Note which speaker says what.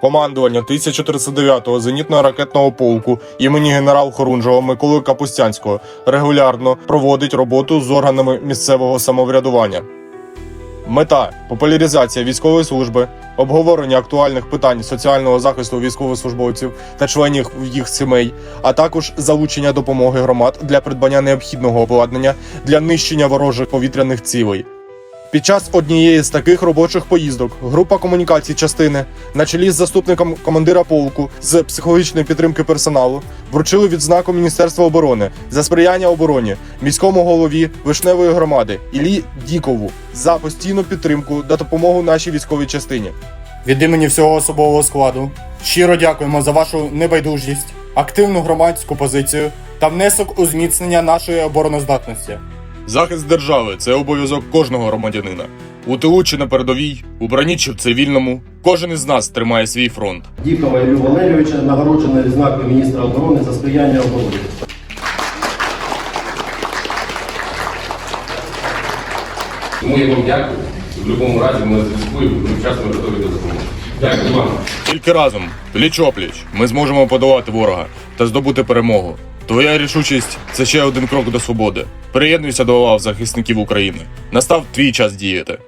Speaker 1: командування 1039-го зенітно-ракетного полку імені генерал Хорунжого Миколи Капустянського регулярно проводить роботу з органами місцевого самоврядування. Мета популяризація військової служби, обговорення актуальних питань соціального захисту військовослужбовців та членів їх сімей, а також залучення допомоги громад для придбання необхідного обладнання для нищення ворожих повітряних цілей. Під час однієї з таких робочих поїздок група комунікацій частини на чолі з заступником командира полку з психологічної підтримки персоналу вручили відзнаку Міністерства оборони за сприяння обороні міському голові Вишневої громади Іллі Дікову за постійну підтримку та допомогу нашій військовій частині. Від імені всього особового складу щиро дякуємо за вашу небайдужість, активну громадську позицію та внесок у зміцнення нашої обороноздатності. Захист держави це обов'язок кожного громадянина. У тилу чи на передовій, у броні чи в цивільному, кожен із нас тримає свій фронт.
Speaker 2: Дікова Іллю Валерійовича нагороджено відзнакою міністра оборони за сприяння обороні.
Speaker 3: Тому я вам дякую. В будь-якому разі ми на зв'язку і вчасно готові до допомоги. Дякую вам.
Speaker 1: Тільки разом, пліч-опліч, ми зможемо подолати ворога та здобути перемогу. Твоя рішучість це ще один крок до свободи. Приєднуйся до лав захисників України. Настав твій час діяти.